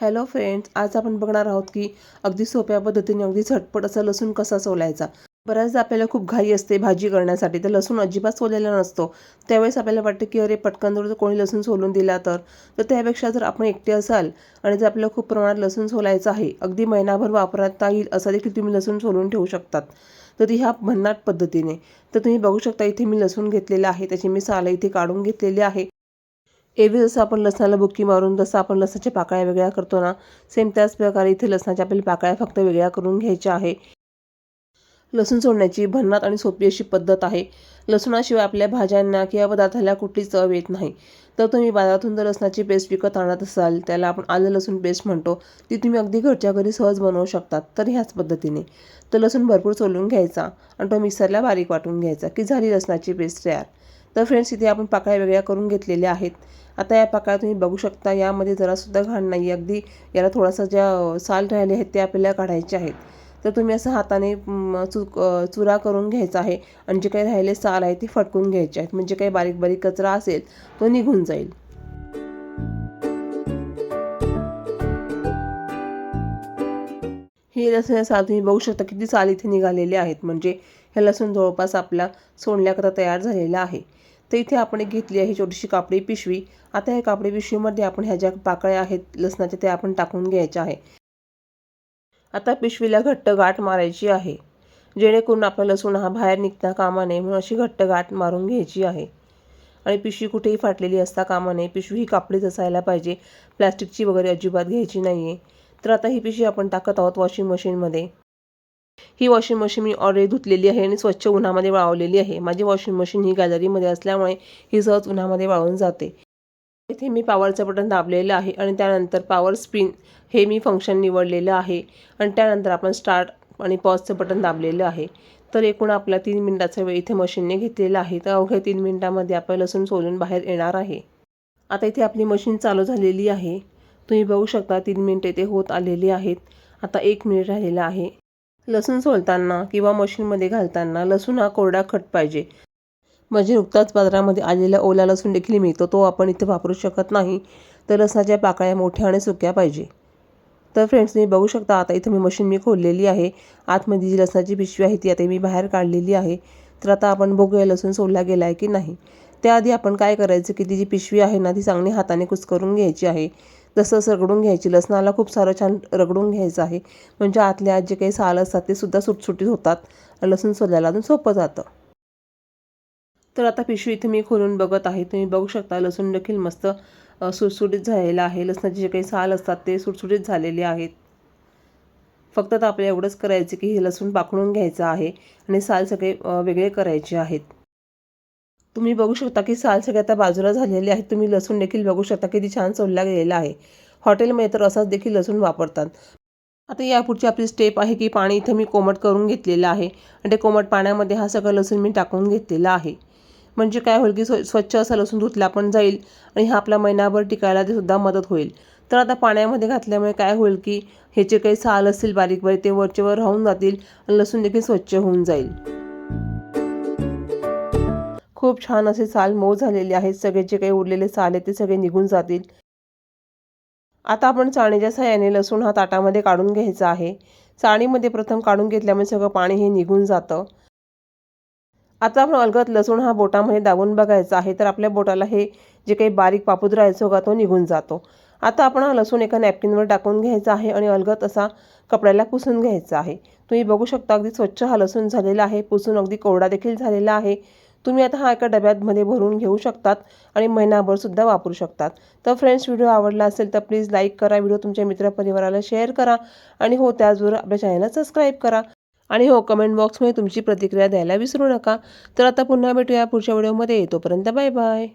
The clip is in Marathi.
हॅलो फ्रेंड्स आज आपण बघणार आहोत की अगदी सोप्या पद्धतीने अगदी झटपट असा लसूण कसा सोलायचा. बऱ्याचदा आपल्याला खूप घाई असते भाजी करण्यासाठी तर लसूण अजिबात सोललेला नसतो. त्यावेळेस आपल्याला वाटतं की अरे पटकन जर कोणी लसूण सोलून दिला तर. तर त्यापेक्षा जर आपण एकटे असाल आणि जर आपल्याला खूप प्रमाणात लसूण सोलायचं आहे अगदी महिनाभर वापरता येईल असं देखील तुम्ही लसूण सोलून ठेवू शकतात. तर ती ह्या भन्नाट पद्धतीने. तर तुम्ही बघू शकता इथे मी लसूण घेतलेलं आहे त्याची मी सालं इथे काढून घेतलेली आहे. एरवी जसं आपण लसणाला बुक्की मारून जसं आपण लसणाच्या पाकळ्या वेगळ्या करतो ना सेम त्याच प्रकारे इथे लसणाच्या आपल्याला पाकळ्या फक्त वेगळ्या करून घ्यायच्या आहे. लसूण सोडण्याची भन्नाट आणि सोपी अशी पद्धत आहे. लसूणाशिवाय आपल्या भाज्यांना किंवा पदार्थाला कुठलीच चव येत नाही. तर तुम्ही बाजारातून जर लसणाची पेस्ट विकत आणत असाल त्याला आपण आलं लसूण पेस्ट म्हणतो ती तुम्ही अगदी घरच्या घरी सहज बनवू शकतात. तर ह्याच पद्धतीने. तर लसूण भरपूर सोलून घ्यायचा आणि तो मिक्सरला बारीक वाटून घ्यायचा की झाली लसणाची पेस्ट तयार. तर फ्रेंड्स इथे आपण पाकळ्या वेगळ्या करून घेतलेल्या आहेत. आता या पाकळ्या तुम्ही बघू शकता यामध्ये जरासुद्धा घाण नाही अगदी याला थोडासा ज्या साल राहिले आहेत ते आपल्याला काढायचे आहेत. तर तुम्ही असं हाताने चु चुरा करून घ्यायचा आहे आणि जे काही राहिले साल आहे ते फटकून घ्यायचे आहेत. म्हणजे काही बारीक बारीक कचरा असेल तो निघून जाईल. हे लसूण साल तुम्ही बघू शकता किती साल इथे निघालेले आहेत. म्हणजे हे लसूण जवळपास आपला सोडण्याकरता तयार झालेला आहे. तर इथे आपण एक घेतली आहे छोटीशी कापडी पिशवी. आता या कापडी पिशवीमध्ये आपण ह्या ज्या पाकळ्या आहेत लसणाच्या त्या आपण टाकून घ्यायच्या आहे. आता पिशवीला घट्ट गाठ मारायची आहे. जेणेकरून आपला लसूण हा बाहेर निघता कामा नये म्हणून अशी घट्ट गाठ मारून घ्यायची आहे. आणि पिशवी कुठेही फाटलेली असता कामा नये. पिशवी ही कापडीच असायला पाहिजे. प्लॅस्टिकची वगैरे अजिबात घ्यायची नाही आहे तर आता ही पिशवी आपण टाकत आहोत वॉशिंग मशीनमध्ये. ही वॉशिंग मशीन मी ऑलरेडी धुतलेली आहे आणि स्वच्छ उन्हामध्ये वाळवलेली आहे. माझी वॉशिंग मशीन ही गॅलरीमध्ये असल्यामुळे ही सहज उन्हामध्ये वाळून जाते. इथे मी पॉवरचं बटन दाबलेलं आहे आणि त्यानंतर पॉवर स्पिन हे मी फंक्शन निवडलेलं आहे आणि त्यानंतर आपण स्टार्ट आणि पॉजचं बटन दाबलेलं आहे. तर एकूण आपला तीन मिनटाचा वेळ इथे मशीनने घेतलेला आहे. तर अवघ्या तीन मिनटामध्ये आपलं लसूण सोलून बाहेर येणार आहे. आता इथे आपली मशीन चालू झालेली आहे. तुम्ही बघू शकता तीन मिनटं इथे होत आलेली आहेत. आता एक मिनिट राहिलेला आहे. लसूण सोलताना किंवा मशीनमध्ये घालताना लसूण हा कोरडा खट पाहिजे. म्हणजे नुकताच बाजारामध्ये आलेला ओला लसूण देखील मिळतो तो आपण इथे वापरू शकत नाही. तर लसणाच्या पाकळ्या मोठ्या आणि सुक्या पाहिजे. तर फ्रेंड्स तुम्ही बघू शकता आता इथं मी मशीन मी खोललेली आहे. आतमध्ये जी लसणाची पिशवी आहे ती आता मी बाहेर काढलेली आहे. तर आता आपण बघूया लसूण सोलला गेला आहे की नाही. त्याआधी आपण काय करायचं की ती जी पिशवी आहे ना ती चांगली हाताने कुचकरून घ्यायची आहे. तसंच रगडून घ्यायची. लसणाला खूप सारं छान रगडून घ्यायचं आहे. म्हणजे आतल्या आत जे काही साल असतात ते सुद्धा सुटसुटीत होतात. लसूण सोलायला अजून सोपं जातं. तर आता पिशवी इथे मी खोलून बघत आहे. तुम्ही बघू शकता लसूण देखील मस्त सुटसुटीत झालेलं आहे. लसणाचे जे काही साल असतात ते सुटसुटीत झालेले आहेत. फक्त तर आपल्याला एवढंच करायचं की हे लसूण पाकडून घ्यायचं आहे आणि साल सगळे वेगळे करायचे आहेत. तुम्ही बघू शकता की साल सगळ्या आता बाजूला झालेले आहेत. तुम्ही लसूण देखील बघू शकता किती छान सोडला गेलेला आहे. हॉटेलमध्ये तर असाच देखील लसूण वापरतात. आता यापुढची आपली स्टेप आहे की पाणी इथं मी कोमट करून घेतलेलं आहे. आणि ते कोमट पाण्यामध्ये हा सगळं लसूण मी टाकून घेतलेला आहे. म्हणजे काय होईल की स्व स्वच्छ असा लसूण धुतला पण जाईल आणि हा आपला महिनाभर टिकायला ते सुद्धा मदत होईल. तर आता पाण्यामध्ये घातल्यामुळे काय होईल की हे जे काही साल असतील बारीक बारीक ते वरचेवर राहून जातील आणि लसूण देखील स्वच्छ होऊन जाईल. खूप छान असे साल मऊ झालेले आहेत. सगळे जे काही उरलेले साल आहेत ते सगळे निघून जातील. आता आपण चाळणीच्या सहाय्याने लसूण हा ताटामध्ये काढून घ्यायचा आहे. चाळणीमध्ये प्रथम काढून घेतल्यामुळे सगळं पाणी हे निघून जातं. आता आपण अलगत लसूण हा बोटामध्ये दाबून बघायचा आहे तर आपल्या बोटाला हे जे काही बारीक पापुद्रा राहायचो का तो निघून जातो. आता आपण हा लसूण एका नॅपकिनवर टाकून घ्यायचा आहे आणि अलगत असा कपड्याला पुसून घ्यायचा आहे. तुम्ही बघू शकता अगदी स्वच्छ हा लसूण झालेला आहे. पुसून अगदी कोरडा देखील झालेला आहे. तुम्ही आता हा एका डब्यातमध्ये भरून घेऊ शकतात आणि महिनाभरसुद्धा वापरू शकतात. तर फ्रेंड्स व्हिडिओ आवडला असेल तर प्लीज लाईक करा व्हिडिओ तुमच्या मित्रपरिवाराला शेअर करा आणि हो त्याचबरोबर आपल्या चॅनलला सबस्क्राईब करा. आणि हो कमेंट बॉक्समध्ये तुमची प्रतिक्रिया द्यायला विसरू नका. तर आता पुन्हा भेटूया पुढच्या व्हिडिओमध्ये तोपर्यंत बाय बाय